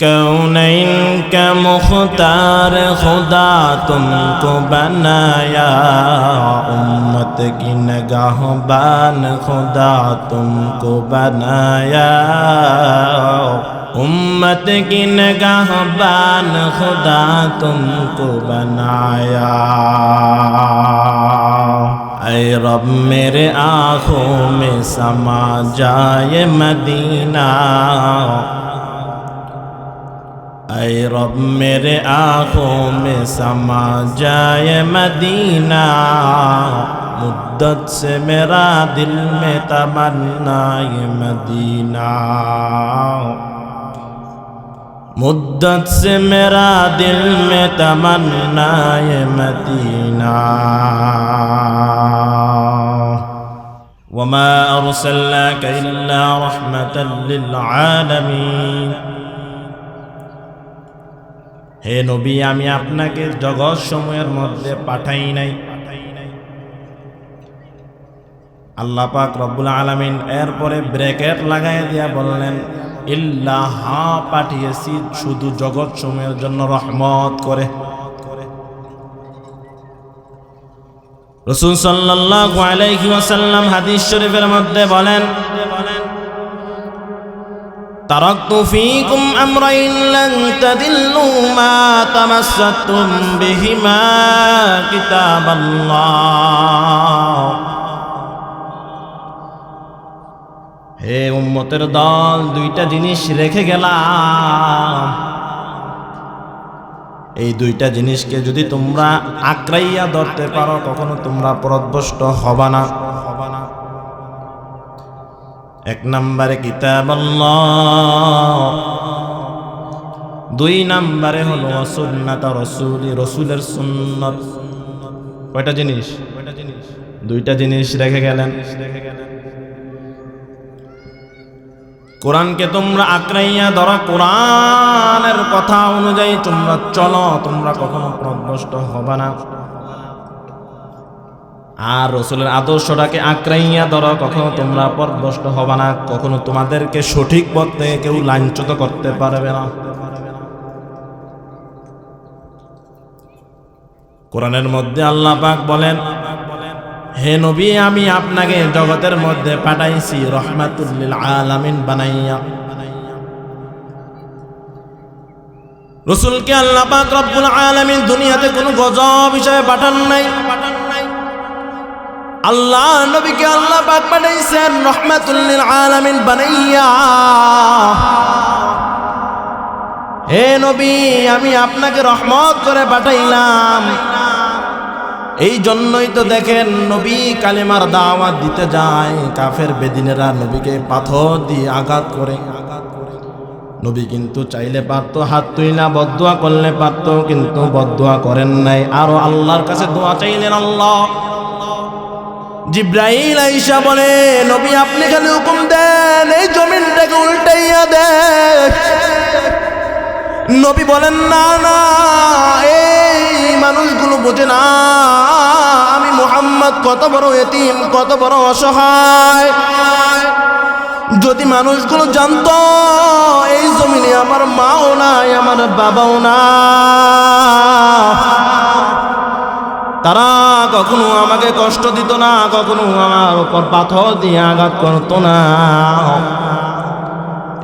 کونین کا مختار خدا تم کو بنایا، امت کی نگاہ بان خدا تم کو بنایا۔ امت کی نگاہ بان خدا تم کو بنایا۔ اے رب، میرے آنکھوں میں سما جائے مدینہ۔ اے رب میرے آنکھوں میں سما جائے مدینہ۔ مدت سے میرا دل میں تمنا یہ مدینہ۔ مدت سے میرا دل میں تمنا یہ مدینہ۔ وما أرسلناك إلا رحمة للعالمين۔ হে নবী, আমি আপনাকে জগৎ সময়ের মধ্যে পাঠাই নাই। আল্লাহ পাক রব্বুল আলামিন এরপরে ব্রেকেট লাগাই দিয়া বললেন ইল্লাহ পাঠিয়েছি শুধু জগৎ সময়ের জন্য রহমত করে। রসুল সাল্লাল্লাহু আলাইহি ওয়াসাল্লাম হাদিস শরীফের মধ্যে বলেন বলেন تركت فيكم أمرين لن تدلوا ما تمسكتم بهما كتاب الله হে উম্মতের দল দুইটা জিনিস রেখে গেলাম এই দুইটা জিনিসকে যদি তোমরা আঁকড়াইয়া ধরতে পারো কখনো তোমরা পরদ্ভষ্ট হবা না হবা না এক নম্বরে কিতাব দুই নম্বরে হলো সুন্নাত রসুলি, রসুলের সুন্নত। কয়টা জিনিস? কয়টা জিনিস দুইটা জিনিস রেখে গেলেন। কোরআনকে তোমরা আঁকড়াইয়া ধরো, কোরআনের কথা অনুযায়ী তোমরা চলো, তোমরা কখনো প্রভ্রষ্ট হবে না। আর রসুলের আদর্শটাকে আঁকড়াইয়া ধরো, কখনো তোমরা পথভ্রষ্ট হবে না, কখনো তোমাদেরকে সঠিক পথ কেউ লাঞ্ছিত করতে পারবে না। কোরআনের মধ্যে আল্লাহ পাক বলেন, হে নবী, আমি আপনাকে জগতের মধ্যে পাঠাইছি রহমাতুল্লিল আলামিন বানাইয়া। রসুলকে আল্লাহ পাক রব্বুল আলামিন দুনিয়াতে কোনো গজব হিসাবে পাঠান নাই। আল্লাহ, নবীকে আল্লাহ পাক পাঠাইছেন রহমাতুল্লিল আলামিন বানাইয়া। হে নবী, আমি আপনাকে রহমত করে পাঠাইলাম। এই জন্যই তো দেখেন, নবী কালেমার দাওয়াত দিতে যায়, কাফের বেদিনেরা নবীকে পাথর দিয়ে আঘাত করে। নবী কিন্তু চাইলে পারতো, হাত তুইলা বদুয়া করলে পারতো, কিন্তু বদুয়া করেন নাই। আরও আল্লাহর কাছে দোয়া চাইলেন আল্লাহ। জিব্রাইল আইসা বলে, নবী, আপনি খালি হুকুম দেন, এই জমিনটাকে উল্টাইয়া দেন। নবী বলেন, না না, এই মানুষগুলো বোঝে না। আমি মোহাম্মদ, কত বড় এতিম, কত বড় অসহায়। যদি মানুষগুলো জানতো, এই জমিনে আমার মাও নাই, আমার বাবাও না তারা কখনো আমাকে কষ্ট দিত না, কখনো আমার উপর পাথর দিয়ে আঘাত করতো না।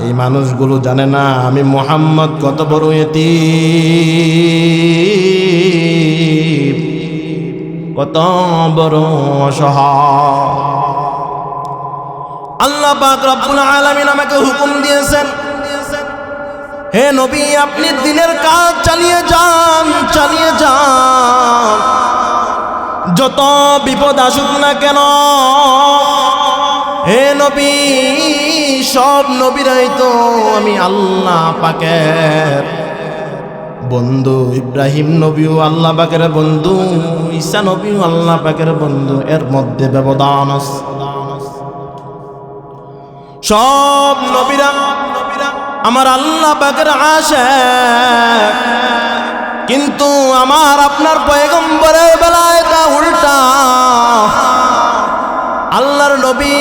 এই মানুষগুলো জানে না আমি মোহাম্মদ কত বড় এতি কত বড় অসহায় আল্লাহ পাক রব্বুল আলামিন আমাকে হুকুম দিয়েছেন, হে নবী, আপনি দিনের কাজ চালিয়ে যান চালিয়ে যান। যত বিপদ আসুক না কেন, হে নবী, সব নবীরাই তো আমি আল্লাহ পাকের বন্ধু। ইব্রাহিম নবীও আল্লাহ পাকের বন্ধু, ঈসা নবীও আল্লাহ পাকের বন্ধু, এর মধ্যে ব্যবধান সব নবীরা, আমার আল্লাহ পাকের আসে কিন্তু আমার আপনার পয়গম্বরের বেলায় তা উল্টা। আল্লাহর নবী,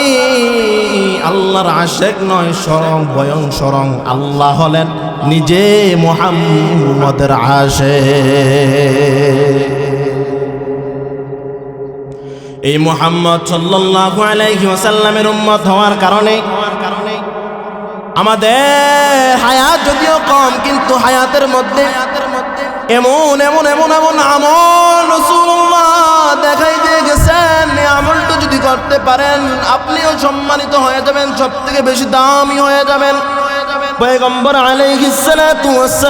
আল্লাহর আশেক নয় সরং বয়ং সরং আল্লাহ হলেন নিজে মোহাম্মদের আশে এই মোহাম্মদ সাল্লাল্লাহু উম্মত হওয়ার কারণে আমাদের হায়াত যদিও কম, কিন্তু হায়াতের মধ্যে এমন এমন এমন এমন আমল রসুল্লাহ দেখাই দিয়ে গেছেন আমলটা যদি করতে পারেন, আপনিও সম্মানিত হয়ে যাবেন সব থেকে বেশি দামি হয়ে যাবেন। পয়গম্বর আলাইহিস সালাতু ওয়াস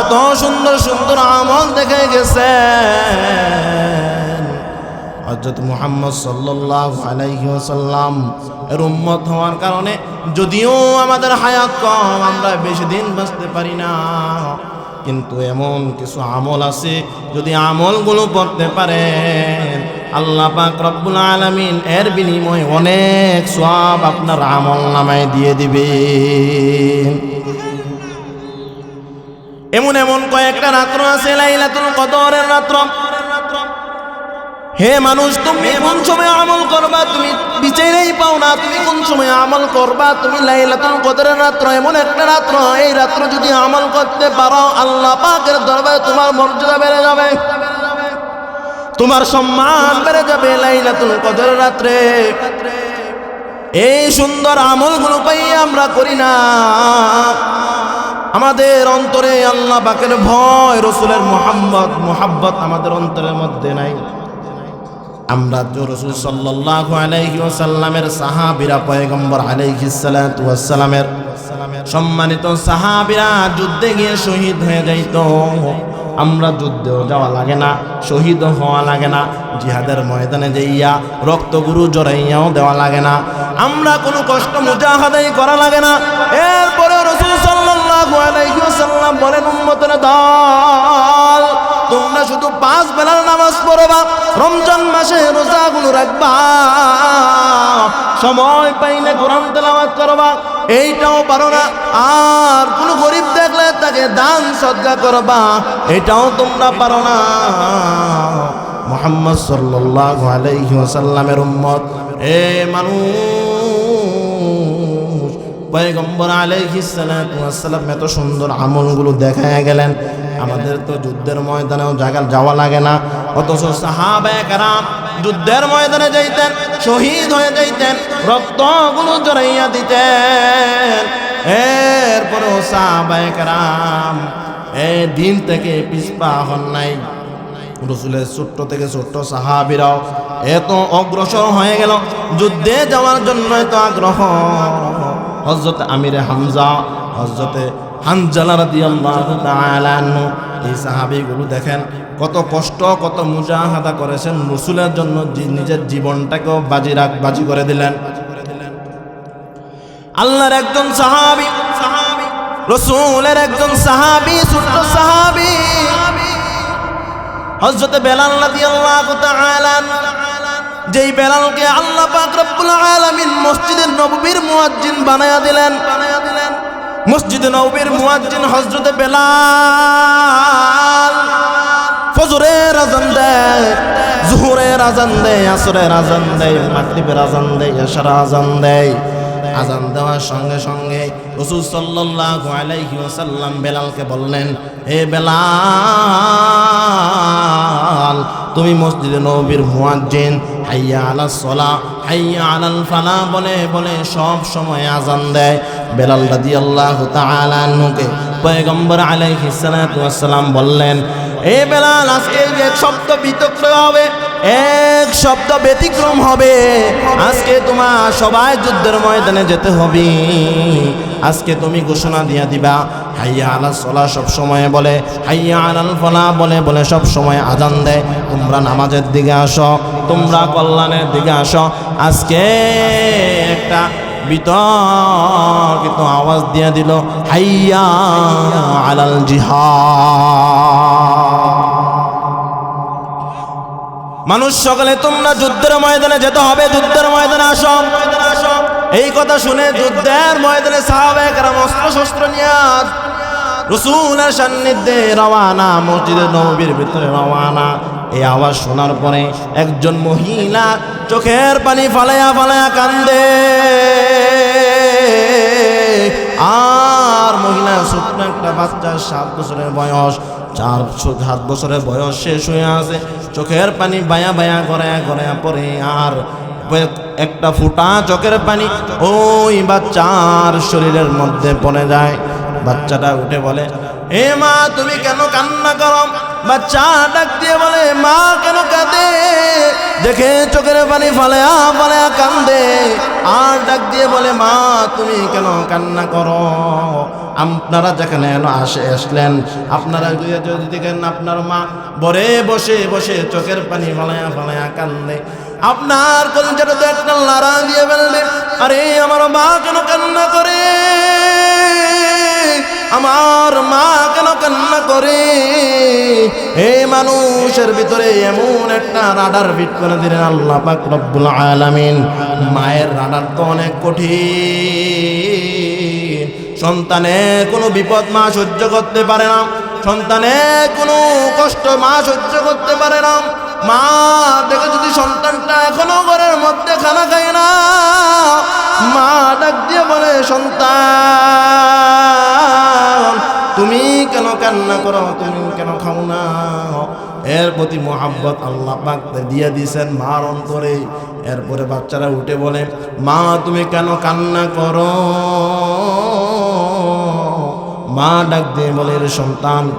এত সুন্দর সুন্দর আমল দেখাই গেছেন। হজরত মুহাম্মদ সাল্লাহ আলাইসাল্লাম এর উম্মত হওয়ার কারণে যদিও আমাদের হায়াত কম, আমরা বেশি দিন বাঁচতে পারি না। কিন্তু এমন কিছু আমল আছে যদি আমলগুলো পড়তে পারে আল্লাহ পাক রব্বুল আলামিন এর বিনিময়ে অনেক সব আপনার আমল নামায় দিয়ে দিবে এমন এমন কয়েকটা রাত্র আছে, লাইলাতুল কদরের রাত্র। হে মানুষ, তুমি কোন সময় আমল করবা? তুমি বিচারেই পাও না। তুমি কোন সময় আমল করবা? তুমি লাইলাতুল কদরের রাত্র, এমন একটা রাত্র। এই রাত্র যদি আমল করতে পারো, আল্লাহ পাকের দরবারে তোমার মর্যাদা বেড়ে যাবে। তোমার সম্মান বেড়ে যাবে লাইলাতুল কদরের রাত্রে। এই সুন্দর আমলগুলো পাই আমরা করি না। আমাদের অন্তরে আল্লাহ পাকের ভয়, রসুলের মোহাম্মদ, মোহাব্বত আমাদের অন্তরের মধ্যে নাই। আমরা তো রসুল সাল্লাল্লাহু আলাইহি ওয়াসাল্লামের সাহাবীরা পয়গম্বর আলাইহিস সালাতু সম্মানিত সাহাবিরা যুদ্ধে গিয়ে শহীদ হয়ে যাইতো। আমরা যুদ্ধেও যাওয়া লাগে না, শহীদ হওয়া লাগে না, জিহাদের ময়দানে যাইয়া রক্ত রক্তগুরু জড়াইয়াও দেওয়া লাগে না। আমরা কোনো কষ্ট মুজাহাদাই করা লাগে না। এরপরে রসুল সাল্লাল্লাহু আলাইহি ওয়াসাল্লাম বলেন, উম্মতের দল তোমরা শুধু পাঁচ বেলার নামাজ পড়বা, রমজান মাসে রোজাগুলো রাখবা। সময় পাইলে কোরআন তেলাওয়াত করবা, এইটাও পারো না। আর কোনো গরিব দেখলে তাকে দান সজ্জা করবা, এটাও তোমরা পারো না। মোহাম্মদ সাল্লাল্লাহু আলাইহি ওয়াসাল্লামের উম্মত, এ মানুষ পয়গম্বর ওয়াসসালাম এত সুন্দর আমলগুলো দেখায় গেলেন। আমাদের তো যুদ্ধের ময়দানেও জায়গা যাওয়া লাগে না। অথচ সাহাবায়ে কেরাম যুদ্ধের ময়দানে যাইতেন, শহীদ হয়ে যাইতেন, রক্তগুলো জড়াইয়া দিতেন। এরপরেও সাহাবায়ে কেরাম এ দিন থেকে পিছপা হন নাই। রসুলের ছোট্ট থেকে ছোট্ট সাহাবিরাও এত অগ্রসর হয়ে গেল। যুদ্ধে যাওয়ার জন্য এত আগ্রহ। হজরত আমিরে হামজা হজরতে হানজালা রাদিয়াল্লাহু তাআলা আনহু, এই সাহাবীগুলো দেখেন কত কষ্ট, কত মুজাহাদা করেছেন রসুলের জন্য নিজের জীবনটাকেও বাজি রাখ, বাজি করে দিলেন। আল্লাহর একজন সাহাবী, রসুলের একজন সাহাবী, ছোট্ট সাহাবী। হজরতে বেলাল রাদিয়াল্লাহু তাআলা যেই বেলালকে আল্লাহ পাক আলামিন মসজিদের নববীর মুয়াজ্জিন বানায়া দিলেন। বানায়া দিলেন মসজিদে নবীর মুয়াজ্জিন হযরতে বেলাল। ফজরের আজান দেয় জোহরের আজান দেয় আসরের আজান দেয় মাগরিবের আজান দেয়, এশার আজান দেয়। আজান দেওয়ার সঙ্গে সঙ্গে রসুল সাল্লাল্লাহু আলাইহি ওয়াসাল্লাম বেলালকে বললেন, এ বেলাল, তুমি মসজিদে নবীর মুয়াজ্জিন, হাইয়া আলাস সলা হাইয়া আলাল ফালা বলে বলে সব সময় আজান দেয়। বেলাল রাদিয়াল্লাহু তাআলা আনহুকে পয়গম্বর আলাইহিস সালাতু ওয়াসসালাম বললেন এ বেলাল, আজকে এক শব্দ বিতক্র হবে, এক শব্দ ব্যতিক্রম হবে। আজকে তোমার সবাই যুদ্ধের ময়দানে যেতে হবে। আজকে তুমি ঘোষণা দিয়া দিবা, হাইয়া আলাল সলা সব সময় বলে, হাইয়া আলাল ফলা বলে বলে সব সময় আজান দেয়। তোমরা নামাজের দিকে আসো, তোমরা কল্যাণের দিকে আসো। আজকে একটা বিতর্কিত আওয়াজ দিয়ে দিল, হাইয়া আলাল জিহাদ। মানুষ সকলে তোমরা যুদ্ধের ময়দানে যেতে হবে, যুদ্ধের ময়দানে আসো। এই কথা শুনে যুদ্ধের ময়দানে সাহাবায়ে কেরাম অস্ত্র শস্ত্র নিয়ে রসুলের সান্নিধ্যে রওয়ানা, মসজিদে নবীর ভিতরে রওয়ানা। এই আওয়াজ শোনার পরে একজন মহিলা চোখের পানি ফালায়া ফালায়া কান্দে। আর মহিলা ছোট্ট একটা বাচ্চা সাত বছরের বয়স। চার সাত বছরের বয়স শেষ হয়ে আছে। চোখের পানি বায়া বায়া গড়ায়া গড়ায়া পরে আর একটা ফুটা চোখের পানি ওই বাচ্চার শরীরের মধ্যে পড়ে যায়। বাচ্চাটা উঠে বলে, এ মা, তুমি কেন কান্না করো? বাচ্চা ডাক দিয়ে বলে, মা, কেন কাঁদে? দেখে চোখের পানি ফালেয়া ফালেয়া কান্দে। আর ডাক দিয়ে বলে, মা, তুমি কেন কান্না করো? আপনারা যেখানে আসে আসলেন। আপনারা যদি দেখেন, আপনার মা বরে বসে বসে চোখের পানি ফালায়া ফালায়া কান্দে। আপনার কলজাটা তো একটা লাড়া দিয়ে ফেললে আরে, আমার মা কেন কান্না করে? আমার মা কেন কান্না করে? এই মানুষের ভিতরে এমন একটা রাডার ফিট করে দিলেন আল্লাহ পাক রব্বুল আলামিন। মায়ের রাডার তো অনেক কঠিন। সন্তানের কোনো বিপদ মা সহ্য করতে পারে না। সন্তানের কোনো কষ্ট মা সহ্য করতে পারে না। মা, দেখে যদি সন্তানটা এখনও ঘরের মধ্যে খানা খায় না, মা ডাক দিয়ে বলে, সন্তান তুমি কেন কান্না করো? তুমি কেন খাও না? এর প্রতি মোহাব্বত আল্লাহ পাক দিয়ে দিয়েছেন মার অন্তরে। এরপরে বাচ্চারা উঠে বলে, মা, তুমি কেন কান্না করো? মা ডাক দিয়ে বলে "রে সন্তান,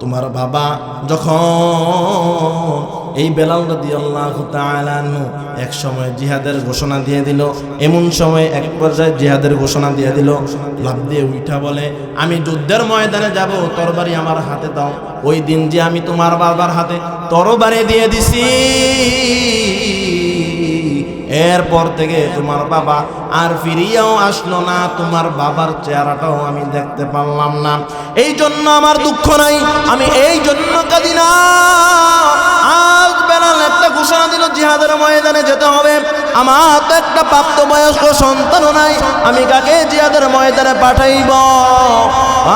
তোমার বাবা যখন এই বেলাল রদি আল্লাহ এক সময় জিহাদের ঘোষণা দিয়ে দিল, এমন সময় এক পর্যায়ে জিহাদের ঘোষণা দিয়ে দিল। লাভ দিয়ে উঠা বলে, আমি যুদ্ধের ময়দানে যাব, তরবারি আমার হাতে দাও। ওই দিন যে আমি তোমার বাবার হাতে তরবারি দিয়ে দিছি। এরপর থেকে তোমার বাবা আর ফিরিয়াও আসলো না, তোমার বাবার চেহারাটাও আমি দেখতে পারলাম না। এই জন্য আমার দুঃখ নাই, আমি এই জন্য কাঁদি না। আজ বেলাল একটা ঘোষণা দিল, জিহাদের ময়দানে যেতে হবে। আমার তো একটা প্রাপ্তবয়স্ক সন্তানও নাই, আমি কাকে জিহাদের ময়দানে পাঠাইব?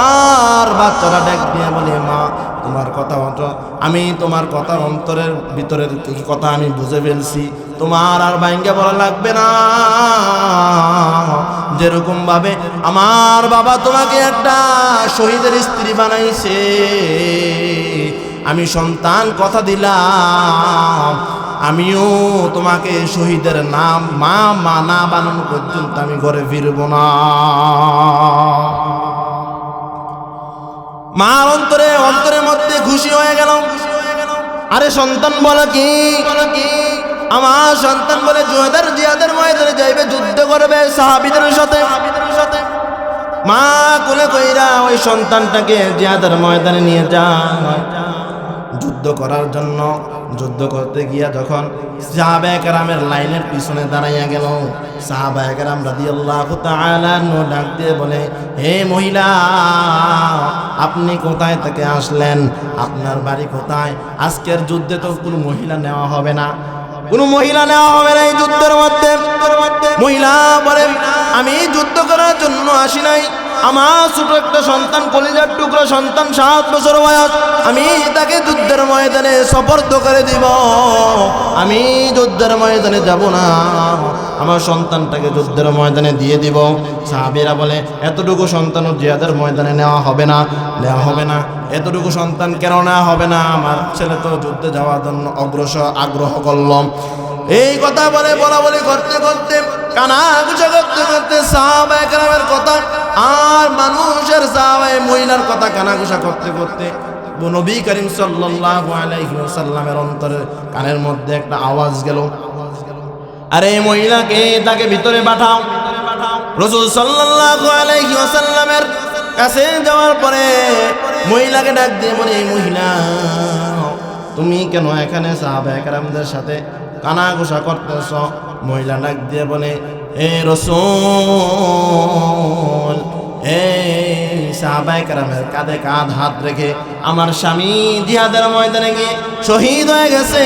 আর বাচ্চারা ডাক দিয়ে বলে, মা তোমার কথা মতো আমি তোমার কথার অন্তরের ভিতরের কথা আমি বুঝে ফেলছি। তোমার আর বাইঙ্গে বলা লাগবে না। যেরকম ভাবে আমার বাবা তোমাকে একটা শহীদের স্ত্রী বানাইছে। আমি সন্তান কথা দিলাম। আমিও তোমাকে শহীদের নাম, মা মা না বানানো পর্যন্ত আমি ঘরে ফিরব না। মার অন্তরে, অন্তরের মধ্যে খুশি হয়ে গেল। আরে সন্তান বলে কি? আমার সন্তান বলে জুয়াদের জিয়াদের ময়দানে যাইবে, যুদ্ধ করবে সাহাবিদের সাথে। মা কোলে কইরা ওই সন্তানটাকে জিয়াদের ময়দানে নিয়ে যায় যুদ্ধ করার জন্য। যুদ্ধ করতে গিয়া যখন সাহাবা একরামের লাইনের পিছনে দাঁড়াইয়া গেল, সাহাবা একরাম রাদিয়াল্লাহু তাআলা নো ডাক দিয়ে বলে, হে মহিলা, আপনি কোথায় থেকে আসলেন? আপনার বাড়ি কোথায়? আজকের যুদ্ধে তো কোনো মহিলা নেওয়া হবে না। কোনো মহিলা নেওয়া হবে না এই যুদ্ধের মধ্যে। মহিলা বলে, আমি যুদ্ধ করার জন্য আসি নাই। আমার ছোট একটা সন্তান, কলিজার টুকরো সন্তান, সাত বছর বয়স। আমি তাকে যুদ্ধের ময়দানে সফর্দ করে দিব। আমি যুদ্ধের ময়দানে যাব না। আমার সন্তানটাকে যুদ্ধের ময়দানে দিয়ে দিব। সাহাবিরা বলে, এতটুকু সন্তান জিয়াদের ময়দানে নেওয়া হবে না। নেওয়া হবে না। এতটুকু সন্তান কেন নেওয়া হবে না? আমার ছেলে তো যুদ্ধে যাওয়ার জন্য অগ্রসর, আগ্রহ করলাম এই কথা বলে, বলা বলি করতে করতে কানা গুছা করতে করতে সাহাবা একরামের কথা আর মানুষের সাহাবায় মহিলার কথা কানা গুছা করতে করতে নবী করিম সাল্লাল্লাহু আলাইহি ওয়াসাল্লামের অন্তরে কানের মধ্যে একটা আওয়াজ গেল। আরে মহিলাকে তাকে ভিতরে পাঠাও। রসুল সাল্লাল্লাহু আলাইহি ওয়াসাল্লামের কাছে যাওয়ার পরে মহিলাকে ডাক দিয়ে বলে মহিলা, তুমি কেন এখানে সাহাবা একরামদের সাথে কানা ঘোষা করতেছ, মহিলা ডাক দিয়ে বলে এ রসুল এই সাহাবাই কারামের কাঁধে কাঁধ, হাত রেখে আমার স্বামী জিহাদের ময়দানে গিয়ে শহীদ হয়ে গেছে।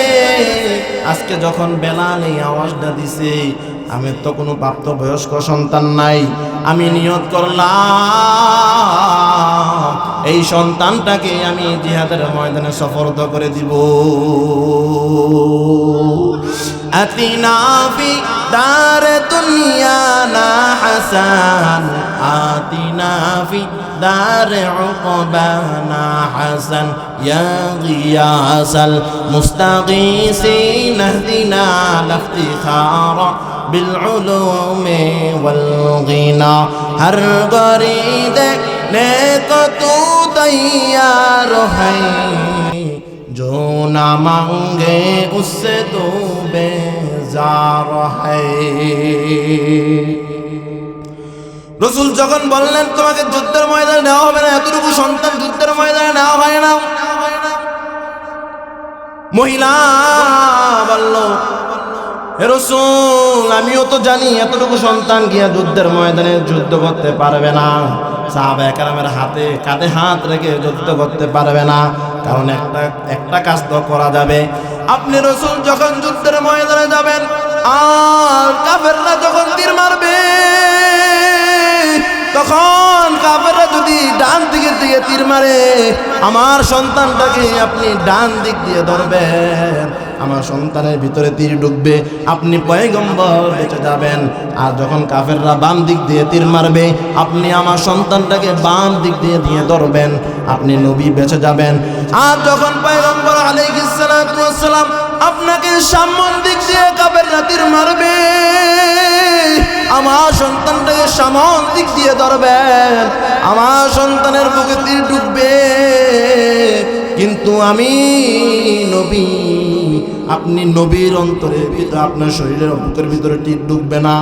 আজকে যখন বেলাল এই আওয়াজটা দিছে, আমি তো কোনো প্রাপ্ত বয়স্ক সন্তান নাই, আমি নিয়ত করলাম। এই সন্তানটাকে আমি জিহাদের ময়দানে সফরদ করে দিব আতিনা ফি দার দুনিয়া না হাসান আতিনা ফি دار عقبانا حسن يا غياث المستغيثين اهدنا لافتخار بالعلوم والغنى ہر غرید نیک تو تیار ہے না نہ مانگے তো سے تو বেজার রসুল যখন বললেন, তোমাকে যুদ্ধের ময়দানে নেওয়া হবে না, এতটুকু সন্তান যুদ্ধের ময়দানে নেওয়া হয় না। মহিলা বলল রসুল, আমিও তো জানি এতটুকু সন্তান গিয়া যুদ্ধের ময়দানে যুদ্ধ করতে পারবে না। সাহাবা একরামের হাতে কাঁধে হাত রেখে যুদ্ধ করতে পারবে না। কারণ একটা একটা কাজ তো করা যাবে। আপনি রসুল যখন যুদ্ধের ময়দানে যাবেন, আর কাফেররা যখন তীর মারবে, তখন কাফেররা যদি ডান দিকের দিকে তীর মারে, আমার সন্তানটাকে আপনি ডান দিক দিয়ে ধরবেন। আমার সন্তানের ভিতরে তীর ঢুকবে আপনি পয়গম্বর বেঁচে যাবেন। আর যখন কাফেররা বাম দিক দিয়ে তীর মারবে, আপনি আমার সন্তানটাকে বাম দিক দিয়ে দিয়ে ধরবেন। আপনি নবী বেঁচে যাবেন। আর যখন পয়গম্বর আলাইহিস সালাম আপনাকে সামন দিক দিয়ে কাফেররা তীর মারবে, আমার সন্তানটাকে সামন দিক দিয়ে ধরবেন। আমার সন্তানের বুকে তীর ডুববে, কিন্তু আমি নবী আপনি নবীর অন্তরে আপনার শরীরের বুকের ভিতরে তীর ডুববে না।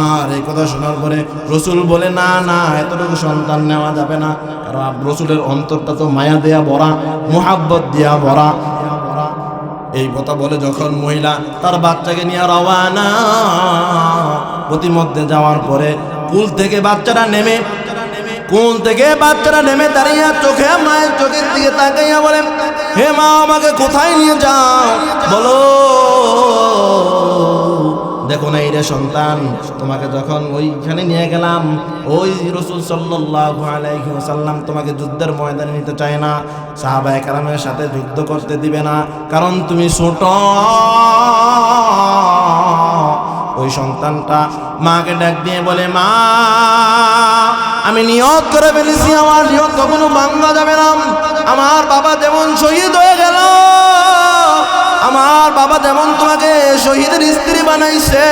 আর এই কথা শোনার পরে রসুল বলে, না না, এতটুকু সন্তান নেওয়া যাবে না। কারণ রসুলের অন্তরটা তো মায়া দেয়া ভরা, মোহাব্বত দেয়া ভরা। এই কথা বলে যখন মহিলা তার বাচ্চাকে নিয়ে রওয়ানা প্রতিমধ্যে যাওয়ার পরে কুল থেকে বাচ্চারা নেমে, কুল থেকে বাচ্চারা নেমে দাঁড়িয়ে চোখে মায়ের চোখের দিকে তাকাইয়া বলে হে মা, আমাকে কোথায় নিয়ে যাও? বলো। দেখো না, এই রে সন্তান, তোমাকে যখন ওইখানে নিয়ে গেলাম, ওই রসুল আলাইহি তোমাকে যুদ্ধের ময়দানে নিতে চায় না সাহাবা একরামের সাথে যুদ্ধ করতে দিবে না, কারণ তুমি ছোট। ওই সন্তানটা মাকে ডাক দিয়ে বলে, মা, আমি নিয়ত করে ফেলেছি, আমার নিয়ত কখনো ভাঙ্গা যাবে না। আমার বাবা যেমন শহীদ হয়ে গেল, আমার বাবা যেমন তোমাকে শহীদের স্ত্রী বানাইছে,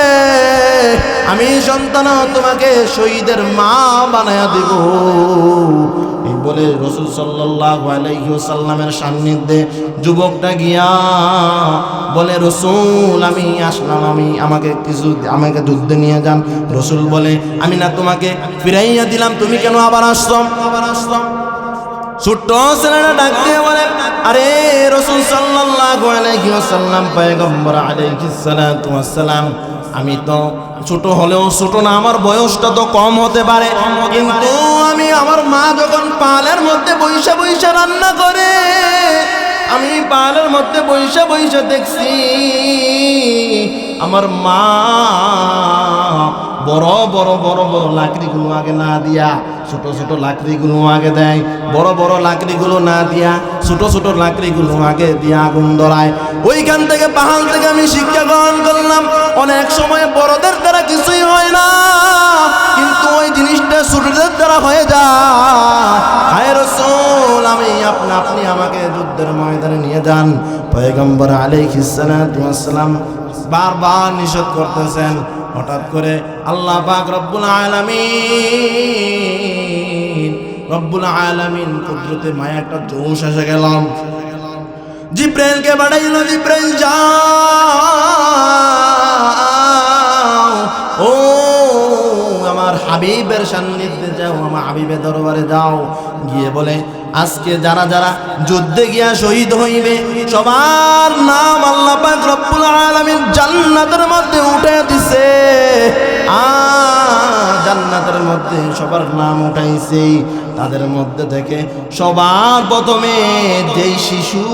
আমি সন্তান তোমাকে শহীদের মা বানায়া দিব। বলে রসুল সাল্লাহ আলাইসাল্লামের সান্নিধ্যে যুবকটা গিয়া বলে, রসুল, আমি আসলাম, আমি আমাকে কিছু, আমাকে যুদ্ধে নিয়ে যান। রসুল বলে, আমি না তোমাকে ফিরাইয়া দিলাম, তুমি কেন আবার আসলাম আবার আসলাম ছোট্ট ছেলেটা ডাক দিয়ে বলে, আরে রসুল সাল্লাল্লাহু আলাইহি ওয়াসাল্লাম, পয়গম্বর আলাইহিস সালাতু ওয়াসসালাম আমি তো ছোট হলেও ছোট না, আমার বয়সটা তো কম হতে পারে। কিন্তু আমি আমার মা যখন পালের মধ্যে বৈশা বৈশা রান্না করে, আমি পালের মধ্যে বৈশা বৈশা দেখছি, আমার মা বড় বড় বড় বড় লাকড়িগুলো আগে না দিয়া ছোট ছোট লাকড়িগুলো আগে দেয়। বড় বড় লাকড়িগুলো না দিয়া, ছোট ছোট লাকড়িগুলো আগে দিয়া আগুন ধরায়। ওইখান থেকে পাহাড় থেকে আমি শিক্ষা গ্রহণ করলাম, অনেক সময় বড়দের দ্বারা কিছুই হয় না, কিন্তু ওই জিনিসটা ছোটদের দ্বারা হয়ে যায়। রসুল, আমি আপনি আপনি আমাকে যুদ্ধের ময়দানে নিয়ে যান। পয়গম্বর সালাতু ওয়াস বারবার নিষেধ করতেছেন হঠাৎ করে আল্লাহ পাক রব্বুল আলামিন রব্বুল আলামিন কুদরতে মায়া একটা জোশ এসে গেলাম জিব্রাইলকে বাড়াইল জিব্রাইল যাও। ও আমার হাবিবের সান্নিধ্যে যাও, আমার হাবিবের দরবারে যাও। গিয়ে বলে, আজকে যারা যারা যুদ্ধে গিয়া শহীদ হইবে, সবার নাম আল্লাহ পাক রব্বুল আলামিন জান্নাতের মধ্যে উঠে দিছে। আ, জান্নাতের মধ্যে সবার নাম উঠাইছে। তাদের মধ্যে থেকে সবার প্রথমে যেই শিশু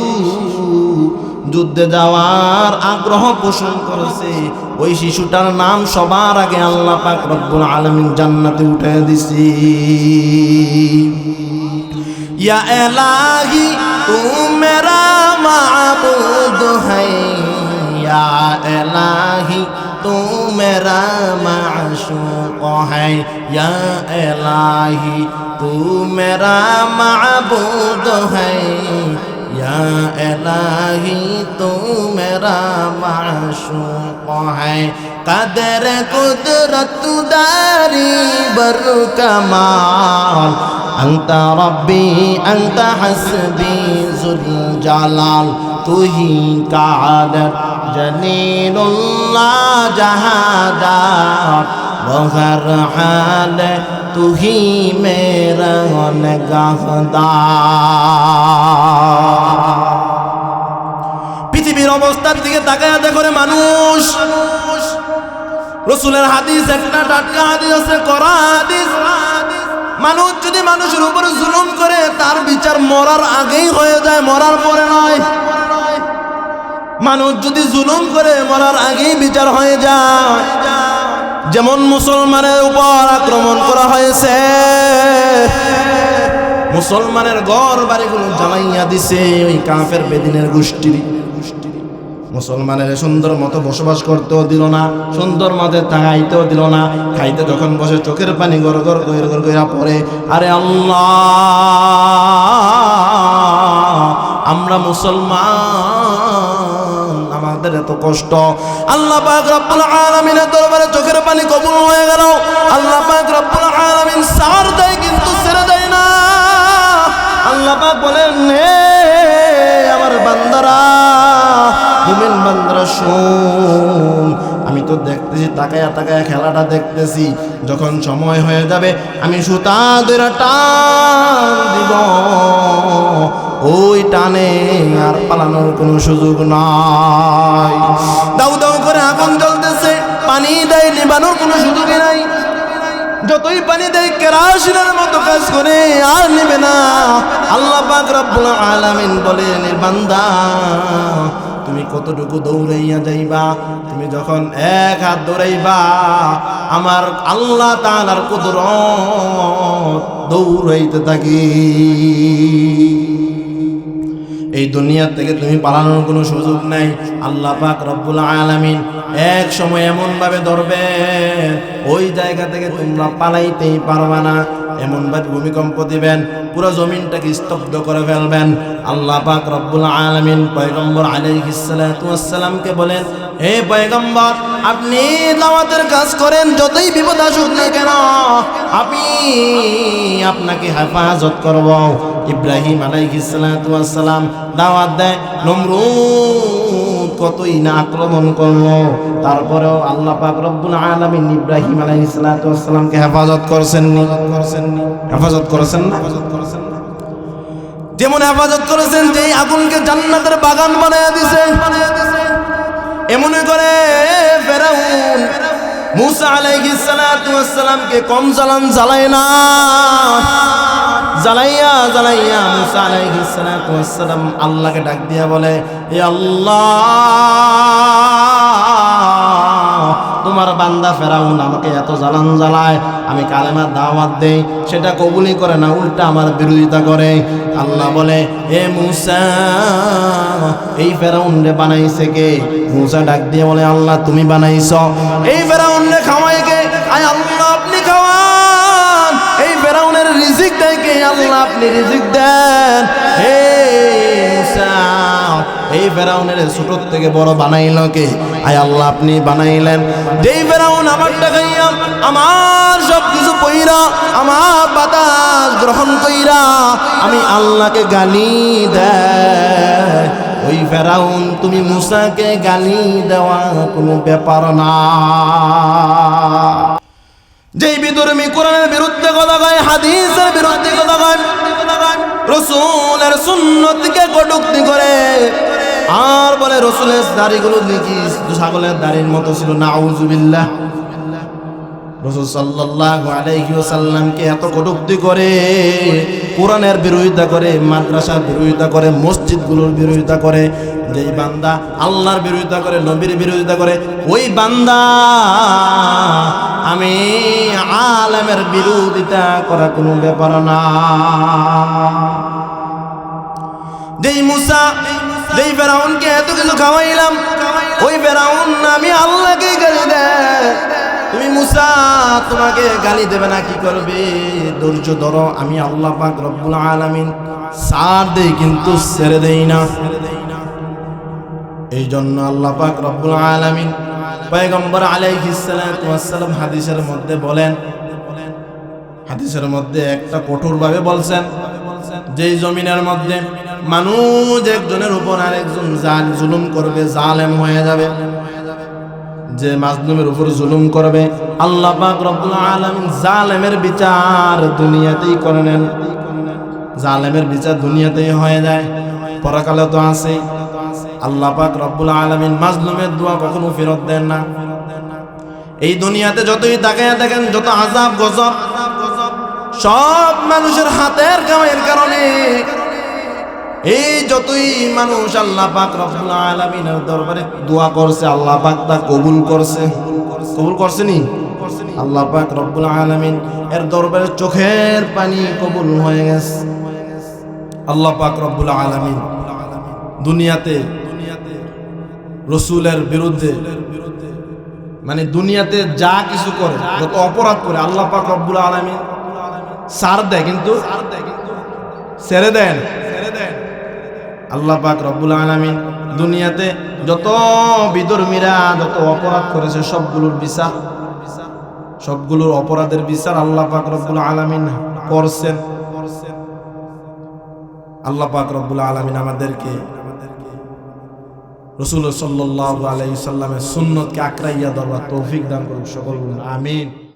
যুদ্ধে যাওয়ার আগ্রহ পোষণ করেছে। ওই শিশুটার নাম সবার আগে আল্লাহ পাক রব্বুল আলমিন জান্নাতে উঠে দিছি। ইয়া এলাহি তু মেরা মাবুদ হাই। ইয়া এলাহি তু মা মাশুক হೈ এলাহি তু মেরা মাবুদ হই। یا الہی تو میرا معشوق ہے قدر قدرت داری بر کمال انت ربی انت حسبی ذل جلال تو ہی قادر جلیل اللہ جہاں دار বহর হালে তুহি মেরা পৃথিবীর অবস্থার দিকে তাকায় দেখো রে মানুষ। রসুলের হাদিস একটা টাটকা হাদিস আছে করা হাদিস। মানুষ যদি মানুষের উপরে জুলুম করে, তার বিচার মরার আগেই হয়ে যায়, মরার পরে নয়। মানুষ যদি জুলুম করে, মরার আগেই বিচার হয়ে যায়। যেমন মুসলমানের উপর আক্রমণ করা হয়েছে, মুসলমানের ঘর বাড়িগুলো জ্বালাইয়া দিছে ওই কাফের বেদিনের গোষ্ঠীর মুসলমানের সুন্দর মতো বসবাস করতেও দিল না, সুন্দর মতে তাকাইতেও দিল না, খাইতে যখন বসে চোখের পানি গড় গড় গড় গড় গড়া পড়ে। আরে আল্লাহ, আমরা মুসলমান। আমাদের এত কষ্ট। আল্লাহ পাক রব্বুল আলামিনের দরবারে চোখের পানি কবুল হয়ে গেল। আল্লাহ পাক রব্বুল আলামিন সার দেয় কিন্তু ছেড়ে দেয় না। আল্লাহ পাক বলেন হে আমার বান্দারা, মুমিন বান্দারা, শুন। আমি তো দেখতেছি, তাকায়া তাকায়া খেলাটা দেখতেছি। যখন সময় হয়ে যাবে, আমি সুতা টান দিব। ওই টানে আর পালানোর কোনো সুযোগ নাই। দাউ দাউ করে আগুন জ্বলতেছে, পানি দেয় নিবানোর কোনো সুযোগই নাই। যতই পানি দেয় কেরাসিনের মতো কাজ করে আর নেবে না। আল্লাহ পাক রব্বুল আলামিন বলেন, এ বান্দা, তুমি কতটুকু দৌড়াইয়া যাইবা? তুমি যখন এক হাত দৌড়াইবা, আমার আল্লাহ তাআলার কুদরত দৌড়াইতে থাকি। এই দুনিয়া থেকে তুমি পালানোর কোনো সুযোগ নাই। আল্লাহ পাক রব্বুল আলামিন এক সময় এমনভাবে ধরবে, ওই জায়গা থেকে তোমরা পালাইতেই পারবা না। এমন ভাবে ভূমিকম্প দিবেন, পুরো জমিনটাকে স্তব্ধ করে ফেলবেন। আল্লাহ পাক রব্বুল আলামিন পয়গম্বর ওয়াসসালামকে বলেন, হে পয়গম্বর, আপনি দাওয়াতের কাজ করেন, যতই বিপদ আসুক না কেন, আমি আপনাকে হেফাজত করব। ইব্রাহিম আলাইহিস সালাতু ওয়াসসালাম দাওয়াত দেয়, নমরুদ কতই না আক্রমণ করল, তারপরেও আল্লাহ পাক রব্বুল আলামিন ইব্রাহিম আলাইহিস সালাতু ওয়াসসালামকে হেফাজত করছেন হেফাজত করেছেন না? হেফাজত করেছেন না? যেমন হেফাজত করেছেন যে আগুনকে জান্নাতের বাগান বানায় দিছে এমনি করে ফেরাউন মুসা আলাইহিস সালাতু ওয়াসসালামকে কম জ্বালান জ্বালায় না। জ্বালাইয়া জ্বালাইয়া মুসা আলাইহিস সালাতু ওয়াসসালাম আল্লাহকে ডাক দিয়া বলে হে আল্লাহ, তোমার বান্দা ফেরাউন আমাকে এত জ্বালান জ্বালায়, আমি কালেমার দাওয়াত দেই, সেটা কবুলই করে না, উল্টা আমার বিরোধিতা করে। আল্লাহ বলে, এ মুসা, এই ফেরাউন রে বানাইছে কে? মুসা ডাক দিয়ে বলে, আল্লাহ, তুমি বানাইছ। এই ফেরাউন রে খাওয়াই কে? আয় আল্লাহ ফেরাউনের রিজিক দেয় কে আল্লাহ আপনি রিজিক দেন। হে এই ফেরাউনের ছোট থেকে বড় বানাইল কে? আয় আল্লাহ, আপনি বানাইলেন। যেই ফেরাউন আমার টাকাইয়া আমার সব কিছু কইরা আমার বাতাস গ্রহণ কইরা, আমি আল্লাহকে গালি দেয়। ওই ফেরাউন, তুমি মুসাকে গালি দেওয়া কোনো ব্যাপার না। যেই বিদুর্মী কোরআনের বিরুদ্ধে কথা কয়, হাদিসের বিরুদ্ধে কথা কয়, রসুলের সুন্নতিকে কটুক্তি করে। আর বলে রসুলের দাড়িগুলো দেখি ছাগলের দাড়ির মতো ছিল? নাউজুবিল্লাহ। রসুল সাল্লাহ আলাইহি সাল্লামকে এত কটুক্তি করে কোরআনের বিরোধিতা করে, মাদ্রাসার বিরোধিতা করে, মসজিদগুলোর বিরোধিতা করে, যেই বান্দা আল্লাহর বিরোধিতা করে, নবীর বিরোধিতা করে, ওই বান্দা আমি আলেমের বিরোধিতা করা কোনো ব্যাপার না। যেই মুসা, যেই ফেরাউনকে এত কিছু খাওয়াইলাম, ওই ফেরাউন আমি আল্লাহকে গালি দেয়। তুমি মুসা, তোমাকে গালি দেবে না, কি করবে? ধৈর্য ধরো, আমি আল্লাহ পাক রব্বুল আলামিন সার দেই, কিন্তু ছেড়ে দেই না। এই জন্য আল্লাহ পাক রব্বুল আলামিন পয়গম্বর আলাইহিস সালাতু ওয়াস সালাম হাদিসের মধ্যে বলেন, হাদিসের মধ্যে একটা কঠোরভাবে বলছেন, যেই জমিনের মধ্যে মানুষ একজনের উপর আরেকজন জাল জুলুম করবে, জালেম হয়ে যাবে। যে মাজলুমের উপর জুলুম করবে, আল্লাহ জালেমের বিচার দুনিয়াতেই করে নেন। জালেমের বিচার দুনিয়াতেই হয়ে যায়, পরকালে তো আছে। আল্লাহ পাক রব্বুল আলামিন মাজলুমের দোয়া কখনো ফেরত দেন না। এই দুনিয়াতে যতই তাকায়া দেখেন, যত আজাব গজব সব মানুষের হাতের কামাইয়ের কারণে এই যতই মানুষ আল্লাহ পাক রব্বুল আলামিনের দরবারে দোয়া করছে, আল্লাহ পাক তা কবুল করছে। কবুল করছেনি আল্লাহ পাক রব্বুল আলামিন এর দরবারে চোখের পানি কবুল হয়ে গেছে। আল্লাহ পাক রব্বুল আলামিন দুনিয়াতে রসুলের বিরুদ্ধে মানে দুনিয়াতে যা কিছু করে, যত অপরাধ করে, আল্লাহ পাক রব্বুল আলামিন সার দেয়, কিন্তু ছেড়ে দেন আল্লাহ পাক রব্বুল আলামিন দুনিয়াতে যত বিধর্মীরা, যত অপরাধ করেছে, সবগুলোর বিচার, সবগুলোর অপরাধের বিচার আল্লাহ পাক রব্বুল আলামিন করছেন। আল্লাহ পাক রব্বুল আলামিন আমাদেরকে, রসুল সাল্লাহ আলাইসাল্লামের সুন্নতকে আঁকড়াইয়া দেওয়ার তৌফিক দান করুন সকল আমিন।